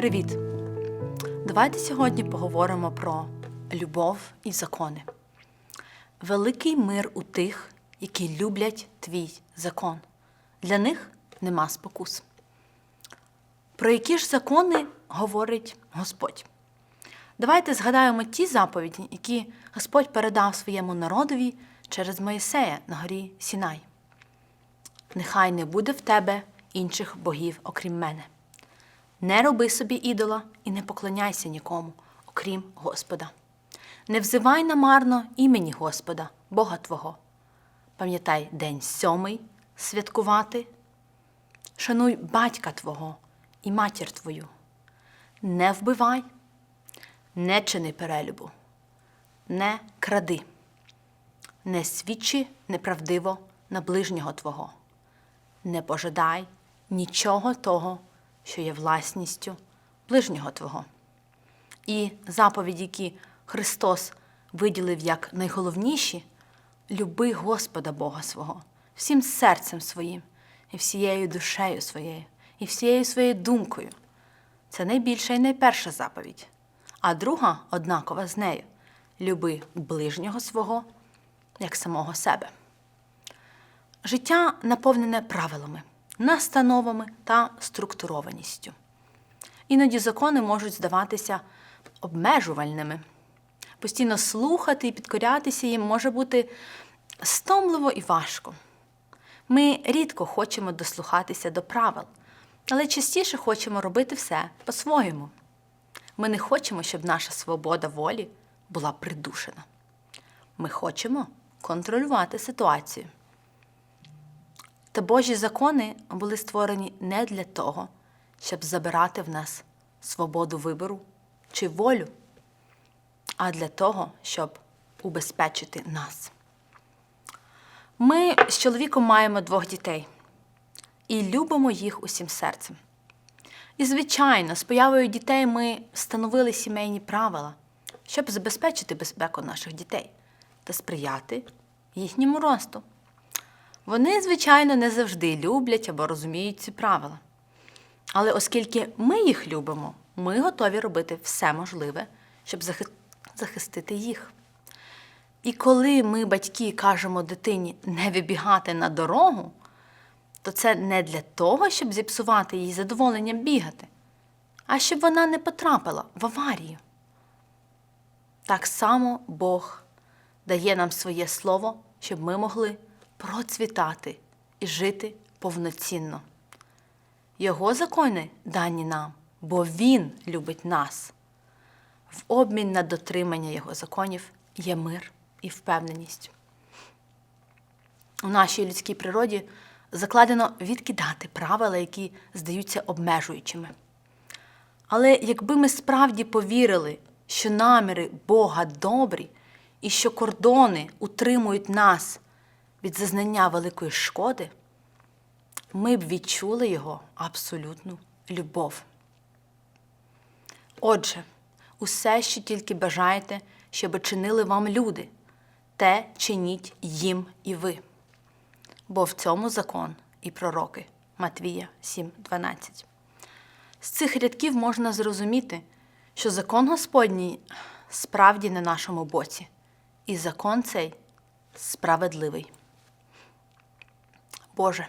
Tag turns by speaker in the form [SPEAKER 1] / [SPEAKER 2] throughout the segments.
[SPEAKER 1] Привіт! Давайте сьогодні поговоримо про любов і закони. Великий мир у тих, які люблять твій закон. Для них нема спокус. Про які ж закони говорить Господь? Давайте згадаємо ті заповіді, які Господь передав своєму народові через Моїсея на горі Сінай. Нехай не буде в тебе інших богів, окрім мене. Не роби собі ідола і не поклоняйся нікому, окрім Господа. Не взивай намарно імені Господа, Бога Твого. Пам'ятай день сьомий святкувати. Шануй батька Твого і матір Твою. Не вбивай, не чини перелюбу, не кради, не свідчи неправдиво на ближнього Твого, не пожадай нічого того, що є власністю ближнього Твого. І заповіді, які Христос виділив як найголовніші, люби Господа Бога свого, всім серцем своїм, і всією душею своєю, і всією своєю думкою. Це найбільша і найперша заповідь. А друга, однакова з нею, люби ближнього свого як самого себе. Життя наповнене правилами, настановами та структурованістю. Іноді закони можуть здаватися обмежувальними. Постійно слухати і підкорятися їм може бути стомливо і важко. Ми рідко хочемо дослухатися до правил, але частіше хочемо робити все по-своєму. Ми не хочемо, щоб наша свобода волі була придушена. Ми хочемо контролювати ситуацію. Та Божі закони були створені не для того, щоб забирати в нас свободу вибору чи волю, а для того, щоб убезпечити нас. Ми з чоловіком маємо двох дітей і любимо їх усім серцем. І, звичайно, з появою дітей ми встановили сімейні правила, щоб забезпечити безпеку наших дітей та сприяти їхньому росту. Вони, звичайно, не завжди люблять або розуміють ці правила. Але оскільки ми їх любимо, ми готові робити все можливе, щоб захистити їх. І коли ми, батьки, кажемо дитині не вибігати на дорогу, то це не для того, щоб зіпсувати їй задоволенням бігати, а щоб вона не потрапила в аварію. Так само Бог дає нам своє слово, щоб ми могли процвітати і жити повноцінно. Його закони дані нам, бо Він любить нас. В обмін на дотримання Його законів є мир і впевненість. У нашій людській природі закладено відкидати правила, які здаються обмежуючими. Але якби ми справді повірили, що наміри Бога добрі і що кордони утримують нас від зазнання великої шкоди, ми б відчули його абсолютну любов. Отже, усе, що тільки бажаєте, щоб чинили вам люди, те чиніть їм і ви. Бо в цьому закон і пророки Матвія 7:12. З цих рядків можна зрозуміти, що закон Господній справді на нашому боці, і закон цей справедливий. Боже,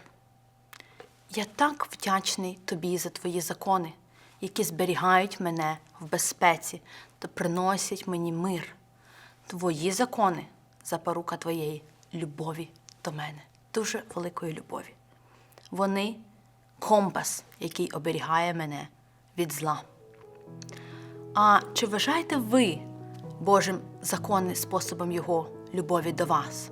[SPEAKER 1] я так вдячний Тобі за Твої закони, які зберігають мене в безпеці та приносять мені мир. Твої закони запорука Твоєї любові до мене, дуже великої любові. Вони компас, який оберігає мене від зла. А чи вважаєте ви Божим законним способом Його любові до вас?